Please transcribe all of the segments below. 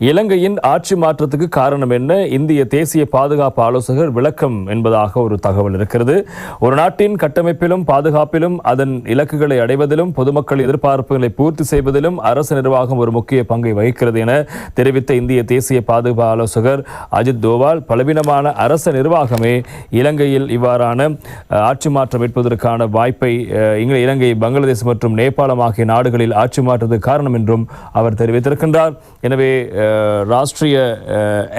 இலங்கையின் ஆட்சி மாற்றத்துக்கு காரணம் என்ன? இந்திய தேசிய பாதுகாப்பு ஆலோசகர் விளக்கம் என்பதாக ஒரு தகவல் இருக்கிறது. ஒரு நாட்டின் கட்டமைப்பிலும் பாதுகாப்பிலும் அதன் இலக்குகளை அடைவதிலும் பொதுமக்கள் எதிர்பார்ப்புகளை பூர்த்தி செய்வதிலும் அரசு நிர்வாகம் ஒரு முக்கிய பங்கை வகிக்கிறது என தெரிவித்த இந்திய தேசிய பாதுகாப்பு ஆலோசகர் அஜித் தோவால் பலவீனமான அரச நிர்வாகமே இலங்கையில் இவ்வாறான ஆட்சி மாற்றம் ஏற்பதற்கான வாய்ப்பை இலங்கை பங்களாதேஷ் மற்றும் நேபாளம் ஆகிய நாடுகளில் ஆட்சி மாற்றத்துக்கு காரணம் என்றும் அவர் தெரிவித்திருக்கின்றார். எனவே ராஷ்டிரிய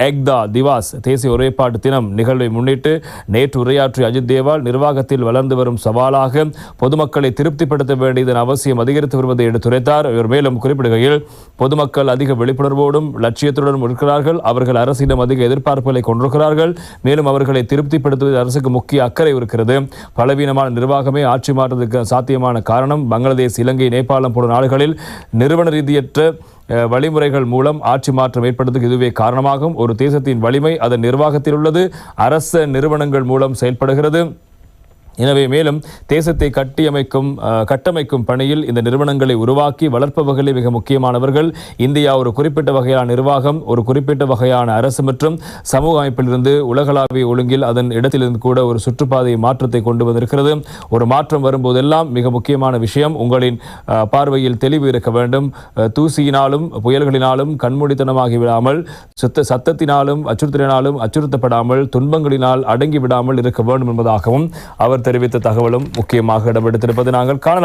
ஏக்தா திவாஸ் தேசிய ஒருமைப்பாட்டு தினம் நிகழ்வை முன்னிட்டு நேற்று உரையாற்றிய அஜித் தேவால் நிர்வாகத்தில் வளர்ந்து வரும் சவாலாக பொதுமக்களை திருப்திப்படுத்த வேண்டியதன் அவசியம் அதிகரித்து வருவதை எடுத்துரைத்தார் இவர் மேலும் குறிப்பிடுகையில் பொதுமக்கள் அதிக விழிப்புணர்வோடும் லட்சியத்துடனும் இருக்கிறார்கள். அவர்கள் அரசிடம் அதிக எதிர்பார்ப்புகளை கொண்டிருக்கிறார்கள். மேலும் அவர்களை திருப்திப்படுத்துவதில் அரசுக்கு முக்கிய அக்கறை இருக்கிறது. பலவீனமான நிர்வாகமே ஆட்சி மாற்றத்துக்கு சாத்தியமான காரணம். பங்களாதேஷ் இலங்கை நேபாளம் போன்ற நாடுகளில் நிறுவன ரீதியற்ற வழிமுறைகள் மூலம் ஆட்சி மாற்றம் ஏற்படுவதற்கு இதுவே காரணமாகும். ஒரு தேசத்தின் வலிமை அதன் நிர்வாகத்தில் உள்ளது. அரச நிறுவனங்கள் மூலம் செயல்படுகிறது. எனவே மேலும் தேசத்தை கட்டியமைக்கும் கட்டமைக்கும் பணியில் இந்த நிறுவனங்களை உருவாக்கி வளர்ப்பவர்களே மிக முக்கியமானவர்கள். இந்தியா ஒரு குறிப்பிட்ட வகையான நிர்வாகம் ஒரு குறிப்பிட்ட வகையான அரசு மற்றும் சமூக அமைப்பிலிருந்து உலகளாவிய ஒழுங்கில் அதன் இடத்திலிருந்து கூட ஒரு சுற்றுப்பாதை மாற்றத்தை கொண்டு வந்திருக்கிறது. ஒரு மாற்றம் வரும்போதெல்லாம் மிக முக்கியமான விஷயம். உங்களின் பார்வையில் தெளிவு இருக்க வேண்டும். தூசியினாலும் புயல்களினாலும் கண்மூடித்தனமாகி விடாமல் சுத்த சத்தத்தினாலும் அச்சுறுத்தலினாலும் அச்சுறுத்தப்படாமல் துன்பங்களினால் அடங்கி விடாமல் இருக்க வேண்டும் என்பதாகவும் அவர் தெரிவித்த தகவலும் முக்கியமாக இடம்பெடுத்திருப்பது நாங்கள் காணலாம்.